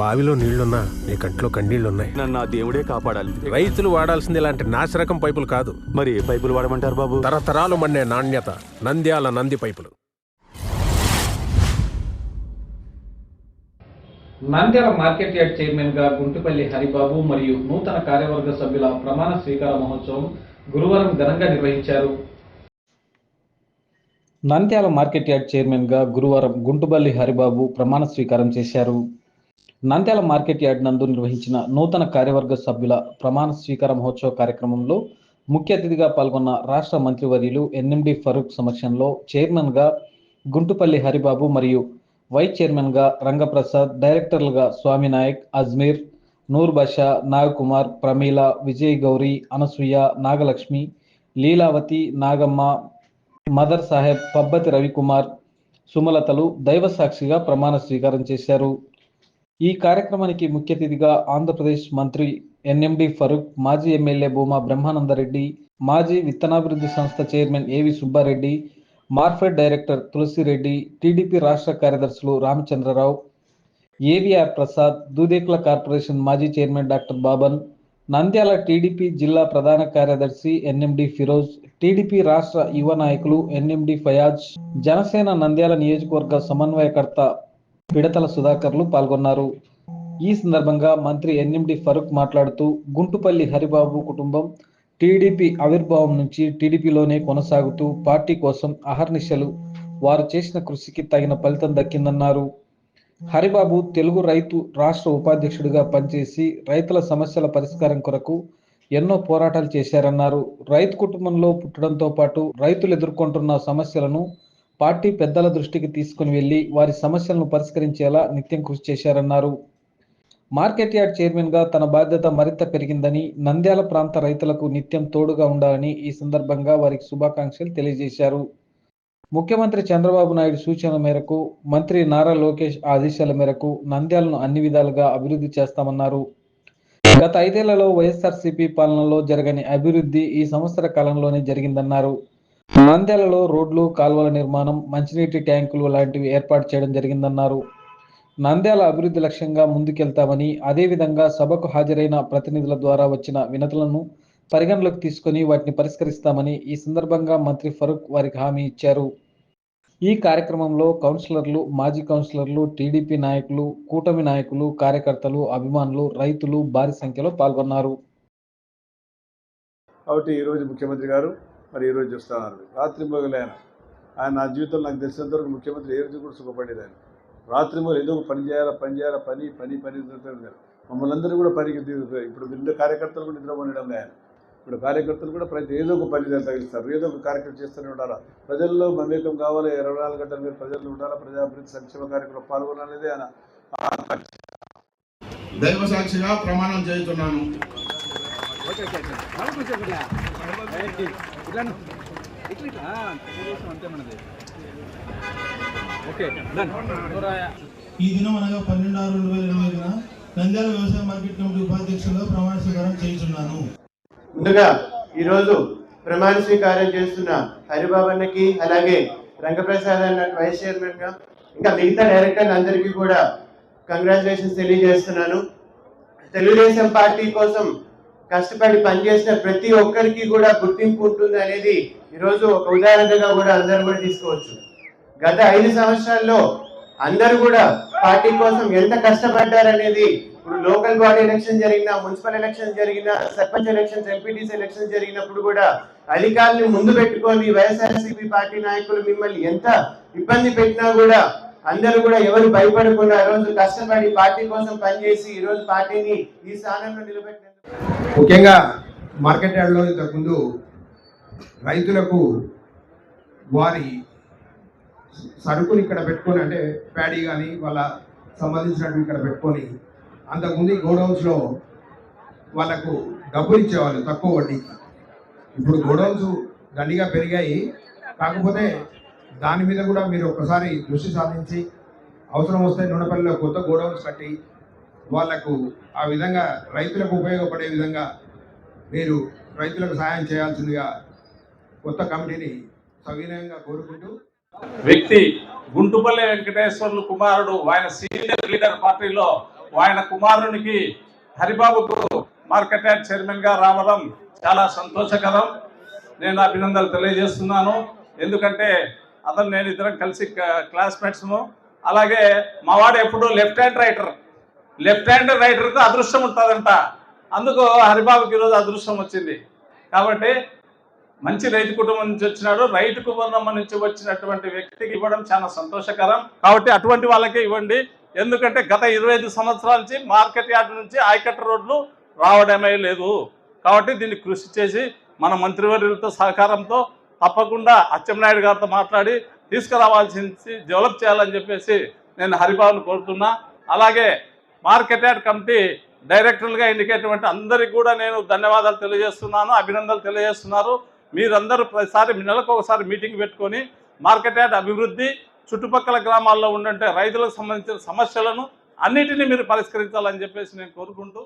బావిలో నీళ్ళున్నా నీ కంట్లో కన్నీళ్ళున్నాయి. నన్ను ఆ దేవుడే కాపాడాలి. రైతులు వాడాల్సింది ఇలాంటి నాసిరకం పైపులు కాదు. మరి ఏ పైపులు వాడమంటారు బాబు? తరతరాలు మండే నాణ్యత నంద్యాల నంది పైపులు. నంద్యాల మార్కెట్ యార్డ్ చైర్మన్గా గుంటుపల్లి హరిబాబు మరియు నూతన కార్యవర్గ సభ్యుల ప్రమాణ స్వీకార మహోత్సవం గురువారం ఘనంగా నిర్వహించారు. నంద్యాల మార్కెట్ యార్డ్ చైర్మన్గా గురువారం గుంటుపల్లి హరిబాబు ప్రమాణ స్వీకారం చేశారు. నంద్యాల మార్కెట్ యార్డ్ నందు నిర్వహించిన నూతన కార్యవర్గ సభ్యుల ప్రమాణ స్వీకార మహోత్సవ కార్యక్రమంలో ముఖ్య అతిథిగా పాల్గొన్న రాష్ట్ర మంత్రివర్యులు ఎన్ఎండి ఫరూక్ సమక్షంలో చైర్మన్గా గుంటుపల్లి హరిబాబు మరియు వైస్ చైర్మన్గా రంగప్రసాద్ డైరెక్టర్లుగా స్వామి నాయక్ అజ్మీర్ నూర్ బాషా నాగకుమార్ ప్రమీల విజయ్ గౌరీ అనసూయ నాగలక్ష్మి లీలావతి నాగమ్మ మదర్ సాహెబ్ పబ్బతి రవికుమార్ సుమలతలు దైవ సాక్షిగా ప్రమాణ స్వీకారం చేశారు. ఈ కార్యక్రమానికి ముఖ్య అతిథిగా ఆంధ్రప్రదేశ్ మంత్రి ఎన్ఎండి ఫరూక్ మాజీ ఎమ్మెల్యే భూమా బ్రహ్మానందరెడ్డి మాజీ విత్తనాభివృద్ధి సంస్థ chairman AV Subbareddy Markfed director Tulasireddy TDP రాష్ట్ర కార్యదర్శులు రామచంద్రరావు ఏవిఆర్ ప్రసాద్ దూదేకుల కార్పొరేషన్ మాజీ chairman doctor Baban Nandyala TDP జిల్లా ప్రధాన కార్యదర్శి ఎన్ఎండి ఫిరోజ్ టీడీపీ రాష్ట్ర యువ నాయకులు ఎన్ఎండి ఫయాజ్ జనసేన నంద్యాల నియోజకవర్గ సమన్వయకర్త పిడతల సుధాకర్లు పాల్గొన్నారు. ఈ సందర్భంగా మంత్రి ఎన్ఎండి ఫరూక్ మాట్లాడుతూ గుంటుపల్లి హరిబాబు కుటుంబం టీడీపీ ఆవిర్భావం నుంచి టీడీపీలోనే కొనసాగుతూ పార్టీ కోసం అహర్నిశలు వారు చేసిన కృషికి తగిన ఫలితం దక్కిందన్నారు. హరిబాబు తెలుగు రైతు రాష్ట్ర ఉపాధ్యక్షుడిగా పనిచేసి రైతుల సమస్యల పరిష్కారం కొరకు ఎన్నో పోరాటాలు చేశారన్నారు. రైతు కుటుంబంలో పుట్టడంతో పాటు రైతులు ఎదుర్కొంటున్న సమస్యలను పార్టీ పెద్దల దృష్టికి తీసుకుని వెళ్ళి వారి సమస్యలను పరిష్కరించేలా నిత్యం కృషి చేశారన్నారు. మార్కెట్ యార్డ్ చైర్మన్గా తన బాధ్యత మరింత పెరిగిందని నంద్యాల ప్రాంత రైతులకు నిత్యం తోడుగా ఉండాలని ఈ సందర్భంగా వారికి శుభాకాంక్షలు తెలియజేశారు. ముఖ్యమంత్రి చంద్రబాబు నాయుడు సూచనల మేరకు మంత్రి నారా లోకేష్ ఆదేశాల మేరకు నంద్యాలను అన్ని విధాలుగా అభివృద్ధి చేస్తామన్నారు. గత ఐదేళ్ళలో వైఎస్ఆర్సీపీ పాలనలో జరగని అభివృద్ధి ఈ సంవత్సర కాలంలోనే జరిగిందన్నారు. నంద్యాలలో రోడ్లు కాల్వల నిర్మాణం మంచినీటి ట్యాంకులు లాంటివి ఏర్పాటు చేయడం జరిగిందన్నారు. నంద్యాల అభివృద్ధి లక్ష్యంగా ముందుకెళ్తామని అదేవిధంగా సభకు హాజరైన ప్రతినిధుల ద్వారా వచ్చిన వినతులను పరిగణలోకి తీసుకొని వాటిని పరిష్కరిస్తామని ఈ సందర్భంగా మంత్రి ఫరూక్ వారికి హామీ ఇచ్చారు. ఈ కార్యక్రమంలో కౌన్సిలర్లు మాజీ కౌన్సిలర్లు టీడీపీ నాయకులు కూటమి నాయకులు కార్యకర్తలు అభిమానులు రైతులు భారీ సంఖ్యలో పాల్గొన్నారు. కాబట్టి ఈరోజు ముఖ్యమంత్రి గారు మరి ఈరోజు చూస్తున్నారు రాత్రి మొగలు ఆయన. ఆయన నా జీవితంలో నాకు తెలిసినంత వరకు ముఖ్యమంత్రి ఏ రోజు కూడా సుఖపడేది ఆయన. రాత్రి మొగలు ఏదో పని చేయాలా పని చేయాలా పని పని పని మమ్మల్ని అందరూ కూడా పనికి ఇప్పుడు రెండు కార్యకర్తలు కూడా నిద్ర ఆయన. ఇప్పుడు కార్యకర్తలు కూడా ప్రతి ఏదో ఒక పని తగిలిస్తారు. ఏదో ఒక కార్యక్రమం చేస్తూనే ఉండాలా? ప్రజల్లో మమేకం కావాలి ఇరవై నాలుగు గంటల మీరు ప్రజల్లో ఉండాలా? ప్రజాభివృద్ధి సంక్షేమ కార్యక్రమం పాల్గొనాలనేది ఆయన. దైవ సాక్షిగా ప్రమాణం చేస్తున్నాను ఈ దినం అనగా పన్నెండు ఆరు రెండు వేల ఇరవై ఐదున నంద్యాల వ్యవసాయ మార్కెట్ కమిటీ ఉపాధ్యక్షులుగా ప్రమాణ స్వీకారం చేయించున్నాను. ముందుగా ఈరోజు ప్రమాణ స్వీకారం చేస్తున్న హరిబాబు అన్నకి అలాగే రంగప్రసాద్ అన్న వైస్ చైర్మన్గా ఇంకా మిగతా డైరెక్టర్లు అందరికీ కూడా కంగ్రాచులేషన్స్ తెలియజేస్తున్నాను. తెలుగుదేశం పార్టీ కోసం కష్టపడి పనిచేసిన ప్రతి ఒక్కరికి కూడా గుర్తింపు ఉంటుంది అనేది ఈరోజు ఒక ఉదాహరణగా కూడా అందరూ కూడా తీసుకోవచ్చు. గత ఐదు సంవత్సరాల్లో అందరూ కూడా పార్టీ కోసం ఎంత కష్టపడ్డారనేది ఇప్పుడు లోకల్ బాడీ ఎలక్షన్ జరిగిన మున్సిపల్ ఎలక్షన్ జరిగిన సర్పంచ్ ఎలక్షన్స్ ఎంపీటీసీ ఎలక్షన్ జరిగినప్పుడు కూడా అధికారులు ముందు పెట్టుకొని వైఎస్ఆర్సీపీ పార్టీ నాయకులు మిమ్మల్ని ఎంత ఇబ్బంది పెట్టినా కూడా అందరూ కూడా ఎవరు భయపడకుండా ఆ రోజు కష్టపడి పార్టీ కోసం పనిచేసి ఈ రోజు పార్టీని ఈ స్థానంలో నిలబెట్టారు ముఖ్యంగా మార్కెట్ యార్డ్లో ఇంతకుముందు రైతులకు వారి సరుకుని ఇక్కడ పెట్టుకొని అంటే ప్యాడీ కానీ వాళ్ళ సంబంధించినట్టు ఇక్కడ పెట్టుకొని అంతకుముందు గోడౌన్స్లో వాళ్ళకు డబ్బులు ఇచ్చేవాళ్ళు తక్కువ వడ్డీకి. ఇప్పుడు గోడౌన్స్ దండిగా పెరిగాయి. కాకపోతే దాని మీద కూడా మీరు ఒకసారి దృష్టి సాధించి అవసరం వస్తే నూనెపల్లిలో కొత్త గోడౌన్స్ కట్టి వాళ్ళకు ఆ విధంగా రైతులకు ఉపయోగపడే విధంగా మీరు రైతులకు సహాయం చేయాల్సిందిగా కొత్త కమిటీని సవినయంగా కోరుకుంటూ వ్యక్తి గుంటుపల్లి వెంకటేశ్వర్లు కుమారుడు ఆయన సీనియర్ లీడర్ పార్టీలో ఆయన కుమారునికి హరిబాబుకు మార్కెట్ యార్డ్ చైర్మన్గా రావడం చాలా సంతోషకరం. నేను అభినందనలు తెలియజేస్తున్నాను. ఎందుకంటే అతను నేను ఇద్దరం కలిసి క్లాస్మేట్స్ను అలాగే మావాడు ఎప్పుడు left hand writer left hand రైటర్కు అదృష్టం ఉంటుందంట. అందుకు హరిబాబుకి ఈరోజు అదృష్టం వచ్చింది. కాబట్టి మంచి రైతు కుటుంబం నుంచి వచ్చినాడు. రైతు కుటుంబం నుంచి వచ్చినటువంటి వ్యక్తికి ఇవ్వడం చాలా సంతోషకరం. కాబట్టి అటువంటి వాళ్ళకే ఇవ్వండి. ఎందుకంటే గత ఇరవై ఐదు సంవత్సరాల నుంచి మార్కెట్ యార్డ్ నుంచి ఆయకట్ట రోడ్లు రావడమే లేదు. కాబట్టి దీన్ని కృషి చేసి మన మంత్రివర్యులతో సహకారంతో తప్పకుండా అచ్చెంనాయుడు గారితో మాట్లాడి తీసుకురావాల్సింది డెవలప్ చేయాలని చెప్పేసి నేను హరిబాబును కోరుతున్నా. అలాగే మార్కెట్ యార్డ్ కమిటీ డైరెక్టర్లుగా ఎన్నికైనటువంటి అందరికీ కూడా నేను ధన్యవాదాలు తెలియజేస్తున్నాను అభినందనలు తెలియజేస్తున్నారు. మీరందరూ ప్రతిసారి నెలకు ఒకసారి మీటింగ్ పెట్టుకొని మార్కెట్ యార్డ్ అభివృద్ధి చుట్టుపక్కల గ్రామాల్లో ఉండే రైతులకు సంబంధించిన సమస్యలను అన్నిటినీ మీరు పరిష్కరించాలని చెప్పేసి నేను కోరుకుంటూ